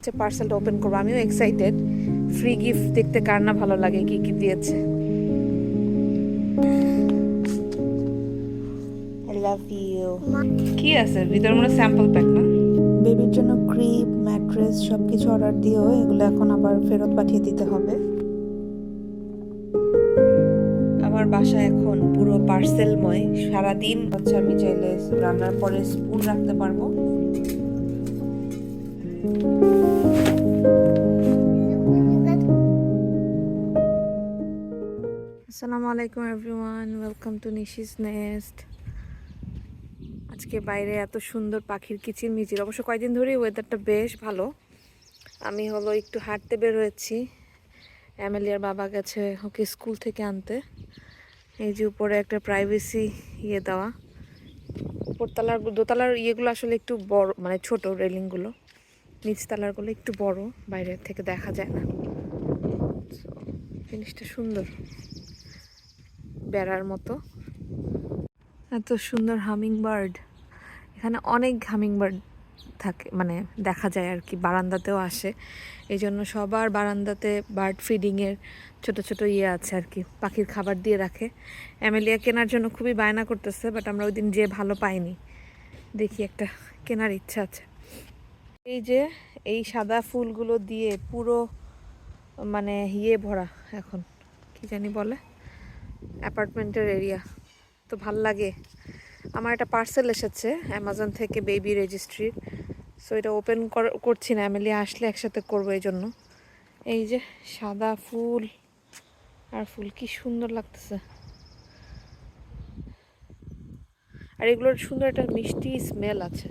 হচ্ছে পার্সেলটা ওপেন করব। আমিও এক্সাইটেড ফ্রি গিফট দেখতে কার না ভালো লাগে কি কি দিয়েছে। লাভ ইউ কি আছে? ভিতরে মনে স্যাম্পল প্যাক না? বেবির জন্য ক্রিপ ম্যাট্রেস সব কিছু অর্ডার দিয়েও এগুলো এখন আবার ফেরত পাঠিয়ে দিতে হবে। আমার বাসা এখন পুরো পার্সেলময় সারাদিন হচ্ছে আমি চাইলে রান্নার পরে স্পুন রাখতে পারব। আসসালামু আলাইকুম everyone, welcome to Nishi's nest. আজকে বাইরে এত সুন্দর পাখির কিচির মিচির অবশ্য কয়েকদিন ধরেই ওয়েদারটা বেশ ভালো। আমি হলো একটু হাঁটতে বের হয়েছি। অ্যামেলিয়ার বাবা গেছে ওকে স্কুল থেকে আনতে। এই যে উপরে একটা প্রাইভেসি ইয়ে দেওয়া। উপরতলার দোতলার ইয়েগুলো আসলে একটু বড় মানে ছোট রেলিংগুলো। নিচতলারগুলো একটু বড় বাইরে থেকে দেখা যায় না। জিনিসটা সুন্দর। বেড়ার মতো। এত সুন্দর হামিং বার্ড এখানে অনেক হামিং বার্ড থাকে মানে দেখা যায় আর কি, বারান্দাতেও আসে। এই জন্য সবার বারান্দাতে বার্ড ফিডিংয়ের ছোট ছোট ইয়ে আছে আর কি, পাখির খাবার দিয়ে রাখে। অ্যামেলিয়া কেনার জন্য খুবই বায়না করতেছে বাট আমরা ওই দিন যে ভালো পাইনি। দেখি একটা কেনার ইচ্ছা আছে। এই যে, এই সাদা ফুলগুলো দিয়ে পুরো মানে ইয়ে ভরা এখন। কি জানি বলে? অ্যাপার্টমেন্টের এরিয়া তো ভালো লাগে। আমার একটা পার্সেল এসেছে অ্যামাজন থেকে বেবি রেজিস্ট্রির সো এটা ওপেন করছি না। অ্যামেলি আসলে একসাথে করব এই জন্য। এই যে, সাদা ফুল। আর ফুল কি সুন্দর লাগতেছে। আর এগুলোর সুন্দর একটা মিষ্টি স্মেল আছে।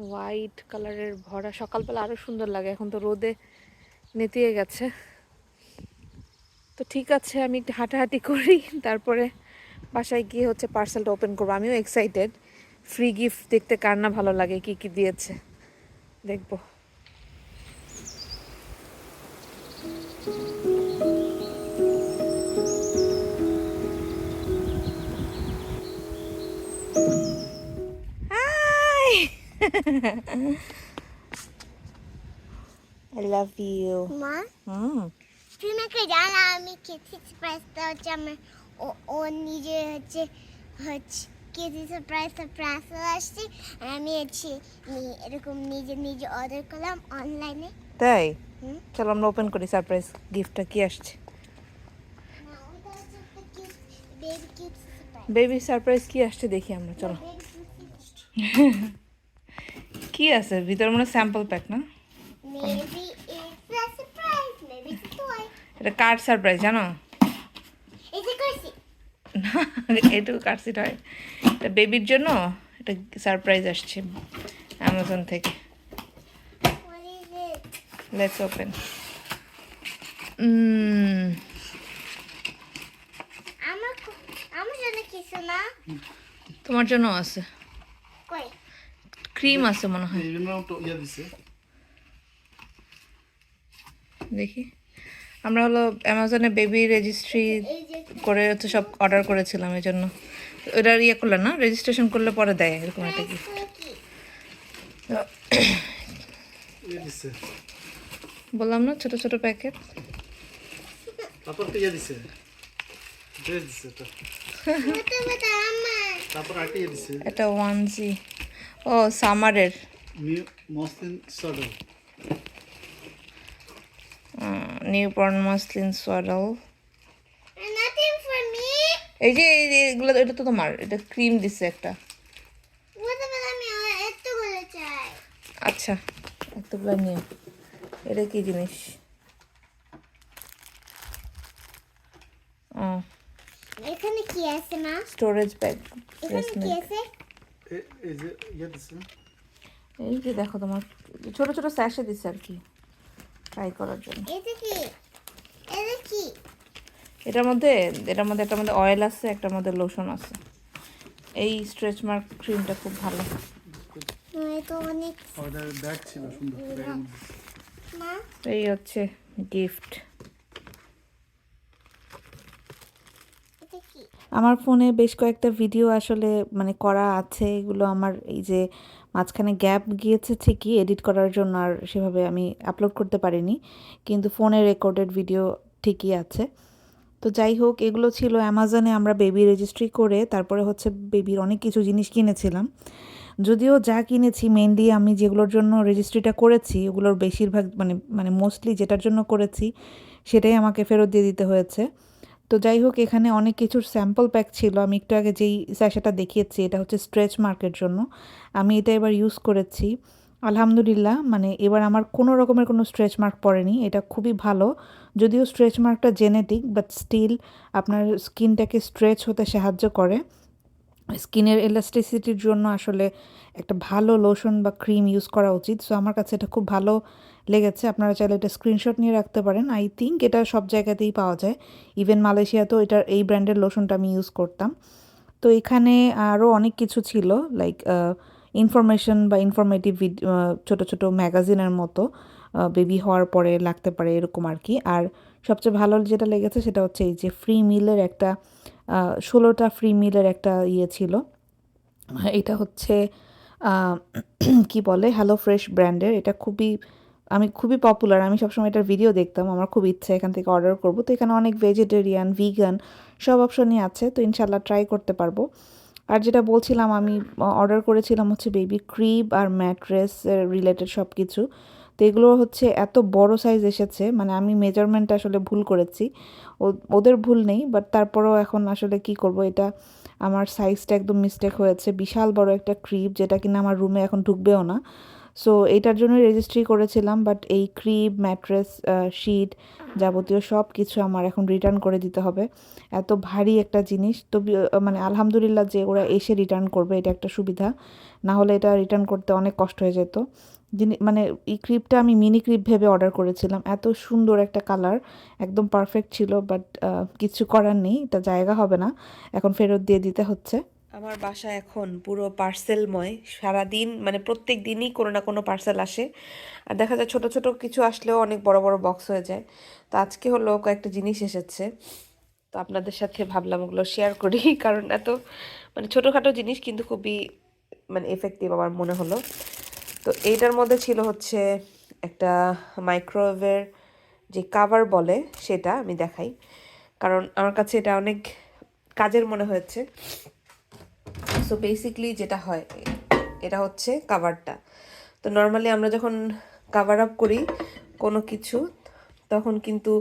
হোয়াইট কালারের ভরা। সকালবেলা আরও সুন্দর লাগে, এখন তো রোদে নেতিয়ে গেছে। তো ঠিক আছে, আমি একটু হাঁটাহাঁটি করি, তারপরে বাসায় গিয়ে হচ্ছে পার্সেলটা ওপেন করব। আমিও এক্সাইটেড ফ্রি গিফট দেখতে কার না ভালো লাগে, কি কি দিয়েছে, দেখব। হাই আই লাভ ইউ মা হুম তুমি আমাকে জানো আমি কেসি সারপ্রাইজটা হচ্ছে আমার ও ও নিজে হচ্ছে হচ্ছে কেসি সারপ্রাইজ সারপ্রাইজ আসছে আমি হচ্ছে এরকম নিজে নিজে অর্ডার করলাম অনলাইনে তাই? হুম। চলো আমরা ওপেন করি সারপ্রাইজ গিফটটা কি আসছে? বেবি সারপ্রাইজ কি আসছে দেখি আমরা চলো। কি আছে? ভিতরে মনে স্যাম্পল প্যাক না? এটা কার্ড সারপ্রাইজ জানো? এটুকু কার্ডসিট হয় এটা বেবির জন্য এটা সারপ্রাইজ আসছে অ্যামাজন থেকে। লেটস ওপেন আমার জন্য কিছু না। তোমার জন্য আছে। ক্রিম আছে মনে হয়। ইয়ে দেখি। আমরা হলো অ্যামাজনে বেবি রেজিস্ট্রি করে হচ্ছে সব অর্ডার করেছিলাম এই জন্য ওটা ইয়ে করলে না রেজিস্ট্রেশন করলে পরে দেয় এরকম একটা ইয়ে বললাম না ছোট ছোট প্যাকেট এটা ওয়ান জি ও সামারের। New muslin swaddle. এই যে এই যে এগুলো এটা তো তোমার এটা ক্রিম দিছে একটা। আচ্ছা এতগুলো নিয়ে। এটা কি জিনিস? ও এখানে কি আছে মা? স্টোরেজ ব্যাগ এখানে কি আছে? এই যে ইয়ে দিছে। এই যে দেখো তোমার ছোট ছোট স্যাশে দিচ্ছে আর কি ট্রাই করার জন্য। এটার মধ্যে এটার মধ্যে একটার মধ্যে অয়েল আছে একটার মধ্যে লোশন আছে। এই স্ট্রেচ মার্ক ক্রিমটা খুব ভালো। এটা অনেক অর্ডার ব্যাগ ছিল সুন্দর ব্যাগের মধ্যে। মা? এই হচ্ছে গিফট এটা কি আমার ফোনে বেশ কয়েকটা ভিডিও আসলে মানে করা আছে। এগুলো আমার এই যে মাঝখানে গ্যাপ গিয়েছে ঠিকই, এডিট করার জন্য আর সেভাবে আমি আপলোড করতে পারিনি। কিন্তু ফোনে রেকর্ডেড ভিডিও ঠিকই আছে। তো যাই হোক, এগুলো ছিল অ্যামাজনে আমরা বেবি রেজিস্ট্রি করে তারপরে হচ্ছে বেবির অনেক কিছু জিনিস কিনেছিলাম। যদিও যা কিনেছি মেনলি আমি যেগুলোর জন্য রেজিস্ট্রিটা করেছি, ওগুলোর বেশিরভাগ মানে মানে মোস্টলি যেটার জন্য করেছি, সেটাই আমাকে ফেরত দিয়ে দিতে হয়েছে। তো যাই হোক, এখানে অনেক কিছুর স্যাম্পল প্যাক ছিল। আমি একটু আগে যেই স্যাশাটা দেখিয়েছি, এটা হচ্ছে স্ট্রেচ মার্কের জন্য। আমি এটা এবার ইউজ করেছি। আলহামদুলিল্লাহ মানে এবার আমার কোনো রকমের কোনো স্ট্রেচ মার্ক পড়েনি। এটা খুবই ভালো। যদিও স্ট্রেচ মার্কটা জেনেটিক বাট স্টিল আপনার স্কিনটাকে স্ট্রেচ হতে সাহায্য করে। স্কিনের এলাস্টিসিটির জন্য আসলে একটা ভালো লোশন বা ক্রিম ইউজ করা উচিত। সো আমার কাছে এটা খুব ভালো লেগেছে। আপনারা চাইলে এটা স্ক্রিনশট নিয়ে রাখতে পারেন। আই থিঙ্ক এটা সব জায়গাতেই পাওয়া যায়। ইভেন মালয়েশিয়াতেও এটার, এই ব্র্যান্ডের লোশনটা আমি ইউজ করতাম। তো এখানে আরও অনেক কিছু ছিল লাইক ইনফরমেশন বা ইনফরমেটিভ ছোটো ছোটো ম্যাগাজিনের মতো বেবি হওয়ার পরে লাগতে পারে এরকম আর কি। আর সবচেয়ে ভালো যেটা লেগেছে সেটা হচ্ছে এই যে ফ্রি মিলের একটা ষোলোটা ফ্রি মিলের একটা ইয়ে ছিল। এটা হচ্ছে কি বলে? হ্যালো ফ্রেশ ব্র্যান্ডের এটা খুবই আমি খুবই পপুলার আমি সবসময় এটার ভিডিও দেখতাম, আমার খুব ইচ্ছা এখান থেকে অর্ডার করব। তো এখানে অনেক ভেজিটেরিয়ান ভিগান সব অপশনই আছে, তো ইনশাল্লাহ ট্রাই করতে পারব। আর যেটা বলছিলাম, আমি অর্ডার করেছিলাম হচ্ছে বেবি ক্রিব আর ম্যাট্রেস রিলেটেড সব কিছু তো এগুলো হচ্ছে এত বড় সাইজ এসেছে মানে আমি মেজারমেন্ট আসলে ভুল করেছি। ওদের ভুল নেই বাট তারপরেও এখন আসলে কি করব, এটা আমার সাইজটা একদম মিস্টেক হয়েছে। বিশাল বড় একটা ক্রিপ যেটা কিনা আমার রুমে এখন ঢুকবেও না। সো এইটার জন্য রেজিস্ট্রি করেছিলাম বাট এই ক্রিব ম্যাট্রেস শিট যাবতীয় সব কিছু আমার এখন রিটার্ন করে দিতে হবে। এত ভারী একটা জিনিস। তো মানে আলহামদুলিল্লাহ যে ওরা এসে রিটার্ন করবে, এটা একটা সুবিধা। না হলে এটা রিটার্ন করতে অনেক কষ্ট হয়ে যেত। যিনি মানে এই ক্রিপটা আমি মিনি ক্রিপ ভেবে অর্ডার করেছিলাম। এত সুন্দর একটা কালার একদম পারফেক্ট ছিল বাট কিছু করার নেই। এটা জায়গা হবে না। এখন ফেরত দিয়ে দিতে হচ্ছে। আমার বাসা এখন পুরো পার্সেলময়। সারাদিন মানে প্রত্যেক দিনই কোনো না কোনো পার্সেল আসে। আর দেখা যায় ছোট ছোট কিছু আসলেও অনেক বড় বড় বক্স হয়ে যায়। তো আজকে হলো কয়েকটা জিনিস এসেছে। তো আপনাদের সাথে ভাবলাম ওগুলো শেয়ার করি। কারণ এত মানে ছোটোখাটো জিনিস কিন্তু খুবই মানে এফেক্টিভ আমার মনে হলো। তো এইটার মধ্যে ছিল হচ্ছে একটা মাইক্রোওয়েভের যে কাভার বলে সেটা আমি দেখাই। কারণ আমার কাছে এটা অনেক কাজের মনে হয়েছে। সো বেসিকলি যেটা হয়, এটা হচ্ছে কাভারটা তো নর্মালি আমরা যখন কাভার আপ করি কোনো কিছু, তখন কিন্তু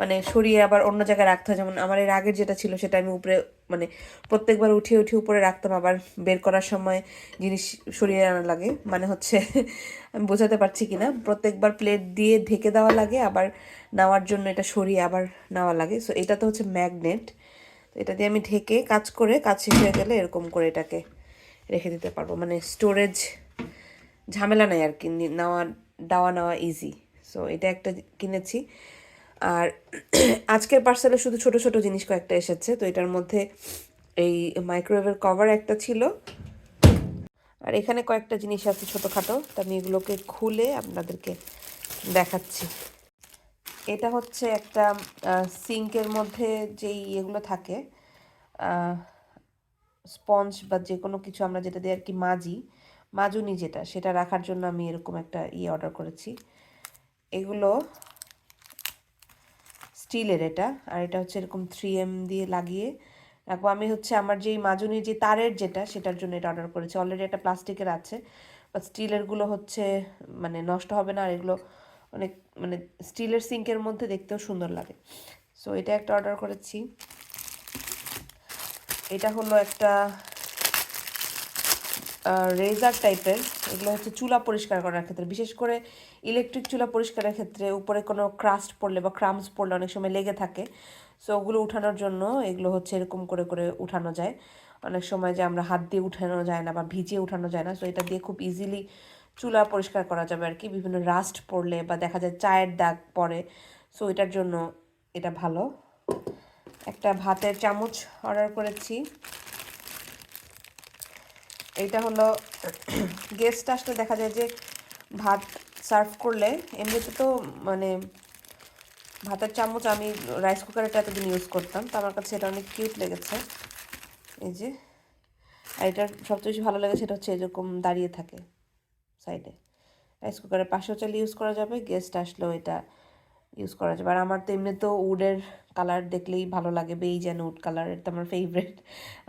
মানে সরিয়ে আবার অন্য জায়গায় রাখতে হয়। যেমন আমার এর আগের যেটা ছিল, সেটা আমি উপরে মানে প্রত্যেকবার উঠিয়ে উঠিয়ে উপরে রাখতাম, আবার বের করার সময় জিনিস সরিয়ে আনা লাগে। মানে হচ্ছে আমি বোঝাতে পারছি কি না প্রত্যেকবার প্লেট দিয়ে ঢেকে দেওয়া লাগে, আবার নেওয়ার জন্য এটা সরিয়ে আবার নেওয়া লাগে। সো এটা তো হচ্ছে ম্যাগনেট তো এটা দিয়ে আমি ঢেকে কাজ করে কাজ শেষ হয়ে গেলে এরকম করে এটাকে রেখে দিতে পারব। মানে স্টোরেজ ঝামেলা নাই আর কি নেওয়া, দেওয়া নেওয়া ইজি সো এটা একটা কিনেছি। আর আজকের পার্সেলে শুধু ছোট ছোট জিনিস কয়েকটা এসেছে। তো এটার মধ্যে এই মাইক্রোওয়েভের কভার একটা ছিল। আর এখানে কয়েকটা জিনিস আছে ছোটোখাটো। তো আমি এগুলোকে খুলে আপনাদেরকে দেখাচ্ছি। এটা হচ্ছে একটা সিঙ্কের মধ্যে যেই ইয়েগুলো থাকে স্পঞ্জ বা যে কোনো কিছু আমরা যেটা দিয়ে আর কি মাজি, মাজুনি যেটা, সেটা রাখার জন্য আমি এরকম একটা ইয়ে অর্ডার করেছি। এগুলো স্টিলের এটা, আর এটা হচ্ছে এরকম থ্রি এম দিয়ে লাগিয়ে রাখব। আমি হচ্ছে আমার যেই মাজুনির যে তারের যেটা, সেটার জন্য এটা অর্ডার করেছি। অলরেডি একটা প্লাস্টিকের আছে বা স্টিলেরগুলো হচ্ছে মানে নষ্ট হবে না, আর এগুলো অনেক মানে স্টিলের সিঙ্কের মধ্যে দেখতেও সুন্দর লাগে। সো এটা একটা অর্ডার করেছি। এটা হলো একটা রেজার টাইপের এগুলো হচ্ছে চুলা পরিষ্কার করার ক্ষেত্রে। বিশেষ করে ইলেকট্রিক চুলা পরিষ্কারের ক্ষেত্রে উপরে কোনো ক্রাস্ট পড়লে বা ক্রামস পড়লে অনেক সময় লেগে থাকে। সো ওগুলো উঠানোর জন্য এগুলো হচ্ছে এরকম করে করে উঠানো যায়। অনেক সময় যে আমরা হাত দিয়ে উঠানো যায় না বা ভিজিয়ে উঠানো যায় না। সো এটা দিয়ে খুব ইজিলি চুলা পরিষ্কার করা যাবে আর কি, বিভিন্ন রাস্ট পড়লে বা দেখা যায় চায়ের দাগ পড়ে। সো এটার জন্য এটা ভালো। একটা ভাতের চামচ অর্ডার করেছি। এইটা হলো গেস্ট আসলে দেখা যায় যে ভাত সার্ভ করলে, এমনিতে তো মানে ভাতের চামচ আমি রাইস কুকারটা এতদিন ইউজ করতাম, তো আমার কাছে এটা অনেক কিউট লেগেছে। এই যে, আর এটার সবচেয়ে বেশি ভালো লেগেছে সেটা হচ্ছে এরকম দাঁড়িয়ে থাকে। সাইডে। রাইস কুকারের পাশেও চাইলে ইউজ করা যাবে গেস্ট আসলেও এটা ইউজ করা যাবে। আর আমার তো এমনি তো উডের কালার দেখলেই ভালো লাগে বেইজ অ্যান্ড উড কালার এটা আমার ফেভারিট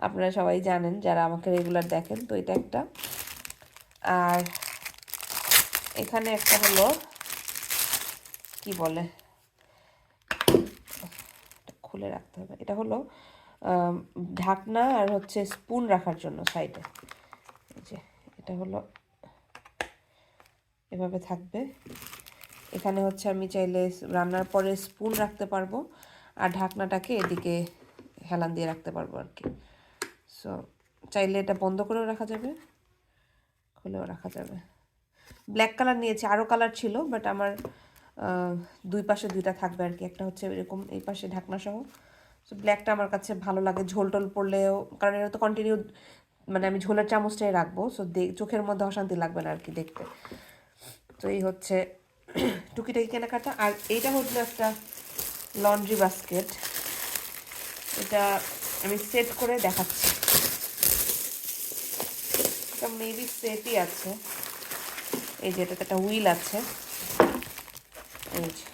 আপনারা সবাই জানেন, যারা আমাকে রেগুলার দেখেন, তো এটা একটা। আর এখানে একটা হলো, কি বলে? খুলে রাখতে হবে। এটা হলো ঢাকনা আর হচ্ছে স্পুন রাখার জন্য সাইডে। যে, এটা হলো এভাবে থাকবে। এখানে হচ্ছে আমি চাইলে রান্নার পরে স্পুন রাখতে পারব আর ঢাকনাটাকে এদিকে হেলান দিয়ে রাখতে পারব আর কি। সো চাইলে এটা বন্ধ করেও রাখা যাবে, খুলেও রাখা যাবে। ব্ল্যাক কালার নিয়েছি, আরও কালার ছিল বাট আমার দুই পাশে দুইটা থাকবে আর কি। একটা হচ্ছে এরকম এই পাশে ঢাকনা সহ সো ব্ল্যাকটা আমার কাছে ভালো লাগে, ঝোল টোল পড়লেও, কারণ এটা তো কন্টিনিউ মানে আমি ঝোলের চামচটাই রাখব। সো চোখের মধ্যে অশান্তি লাগবে না আর কি দেখতে। তো এই হচ্ছে টুকিটাকি কেনাকাটা। আর এইটা হচ্ছে একটা লন্ড্রি বাস্কেট। এটা আমি সেট করে দেখাচ্ছি। এটা মেবি সেটই আছে। এই যে এটাতে একটা হুইল আছে। এই যে।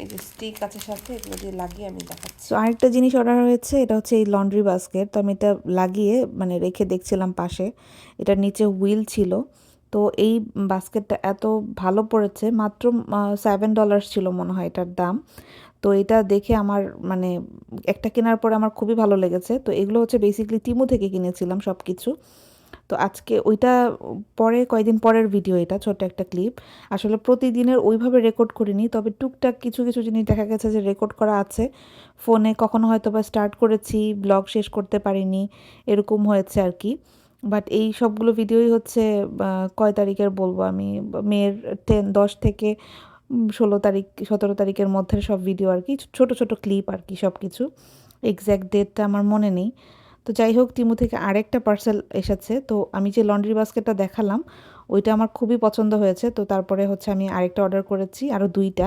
এই স্টিক আছে সাথে, এগুলো দিয়ে লাগিয়ে আমি দেখাচ্ছি। আরেকটা জিনিস অর্ডার হয়েছে, এটা হচ্ছে এই লন্ড্রি বাস্কেট তো আমি এটা লাগিয়ে মানে রেখে দেখছিলাম পাশে। এটার নিচে হুইল ছিল। তো এই বাস্কেটটা এত ভালো পড়েছে, মাত্র সেভেন ডলার্স ছিল মনে হয় এটার দাম। তো এটা দেখে আমার মানে একটা কেনার পরে আমার খুবই ভালো লেগেছে। তো এগুলো হচ্ছে বেসিক্যালি টিমু থেকে কিনেছিলাম সব কিছু তো আজকে ওইটা পরে, কয়েকদিন পরের ভিডিও এটা ছোট একটা ক্লিপ আসলে প্রতিদিনের ওইভাবে রেকর্ড করিনি, তবে টুকটাক কিছু কিছু জিনিস দেখা গেছে যে রেকর্ড করা আছে। ফোনে কখনো হয়তো বা স্টার্ট করেছি ব্লগ শেষ করতে পারিনি, এরকম হয়েছে আর কি। বাট এই সবগুলো ভিডিওই হচ্ছে কয় তারিখের বলব আমি? মেয়ের টেন দশ থেকে ষোলো তারিখ, সতেরো তারিখের মধ্যে সব ভিডিও আর কি, ছোট ছোট ক্লিপ আর কি সব কিছু এক্স্যাক্ট ডেটটা আমার মনে নেই। তো যাই হোক টিমু থেকে আরেকটা পার্সেল এসেছে। তো আমি যে লন্ড্রি বাস্কেটটা দেখালাম, ওইটা আমার খুবই পছন্দ হয়েছে। তো তারপরে হচ্ছে আমি আরেকটা অর্ডার করেছি আরও দুইটা।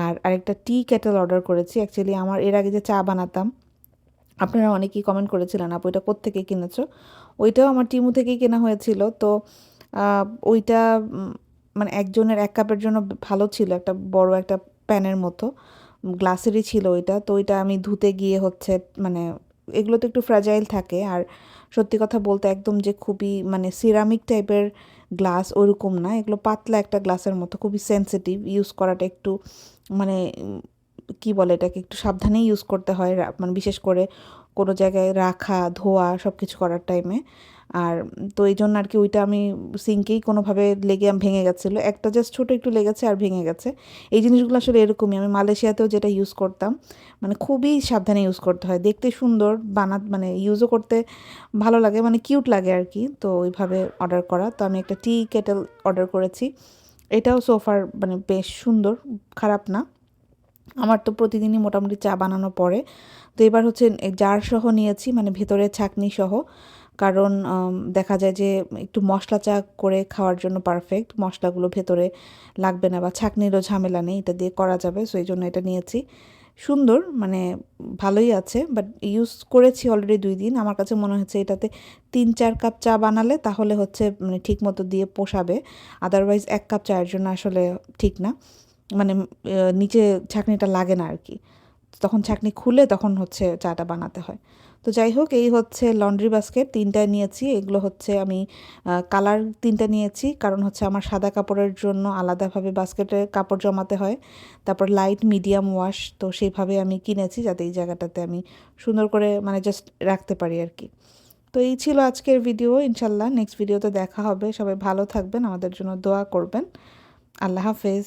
আর আরেকটা টি কেটেল অর্ডার করেছি। অ্যাকচুয়ালি আমার এর আগে যে চা বানাতাম, আপনারা অনেকেই কমেন্ট করেছিলেন, আপু ওইটা কোত্থেকে কিনেছো? ওইটাও আমার টিমু থেকেই কেনা হয়েছিল। তো ওইটা মানে একজনের এক কাপের জন্য ভালো ছিল, একটা বড় একটা প্যানের মতো। গ্লাসেরই ছিল ওইটা। তো ওইটা আমি ধুতে গিয়ে হচ্ছে মানে এগুলো তো একটু ফ্রাজাইল থাকে। আর সত্যি কথা বলতে একদম যে খুবই মানে সিরামিক টাইপের গ্লাস ওরকম না। এগুলো পাতলা একটা গ্লাসের মতো, খুবই সেন্সিটিভ ইউজ করাটা একটু মানে কি বলে এটাকে? একটু সাবধানেই ইউজ করতে হয় মানে বিশেষ করে কোনো জায়গায় রাখা, ধোয়া সব কিছু করার টাইমে আর তো এই জন্য আর কি ওইটা আমি সিঙ্কেই কোনোভাবে লেগে ভেঙে গেছিল। একটা জাস্ট ছোটো একটু লেগেছে আর ভেঙে গেছে। এই জিনিসগুলো আসলে এরকমই। আমি মালয়েশিয়াতেও যেটা ইউজ করতাম মানে খুবই সাবধানে ইউজ করতে হয়। দেখতে সুন্দর, বানা মানে ইউজও করতে ভালো লাগে মানে কিউট লাগে আর কি। তো ওইভাবে অর্ডার করা। তো আমি একটা টি কেটেল অর্ডার করেছি। এটাও সোফার মানে বেশ সুন্দর, খারাপ না। আমার তো প্রতিদিনই মোটামুটি চা বানানো পড়ে তো এবার হচ্ছে জার সহ নিয়েছি মানে ভেতরে ছাকনি সহ। কারণ দেখা যায় যে একটু মশলা চা করে খাওয়ার জন্য পারফেক্ট মশলাগুলো ভেতরে লাগবে না বা ছাকনিরও ঝামেলা নেই, এটা দিয়ে করা যাবে সো এই জন্য এটা নিয়েছি। সুন্দর মানে ভালোই আছে বাট ইউজ করেছি অলরেডি দুই দিন। আমার কাছে মনে হচ্ছে এটাতে তিন, চার কাপ চা বানালে তাহলে হচ্ছে মানে ঠিক মতো দিয়ে পোষাবে আদারওয়াইজ এক কাপ চায়ের জন্য আসলে ঠিক না। মানে নিচে ছাঁকনিটা লাগে না আর কি। তখন ছাঁকনি খুলে তখন হচ্ছে চাটা বানাতে হয়। তো যাই হোক, এই হচ্ছে লন্ড্রি বাস্কেট, তিনটা নিয়েছি। এগুলো হচ্ছে আমি কালার তিনটা নিয়েছি। কারণ হচ্ছে আমার সাদা কাপড়ের জন্য আলাদাভাবে বাস্কেটে কাপড় জমাতে হয়। তারপর লাইট মিডিয়াম ওয়াশ তো সেইভাবে আমি কিনেছি যাতে এই জায়গাটাতে আমি সুন্দর করে মানে জাস্ট রাখতে পারি আর কি। তো এই ছিল আজকের ভিডিও ইনশাল্লাহ নেক্সট ভিডিওতে দেখা হবে। সবাই ভালো থাকবেন, আমাদের জন্য দোয়া করবেন। আল্লাহ হাফেজ।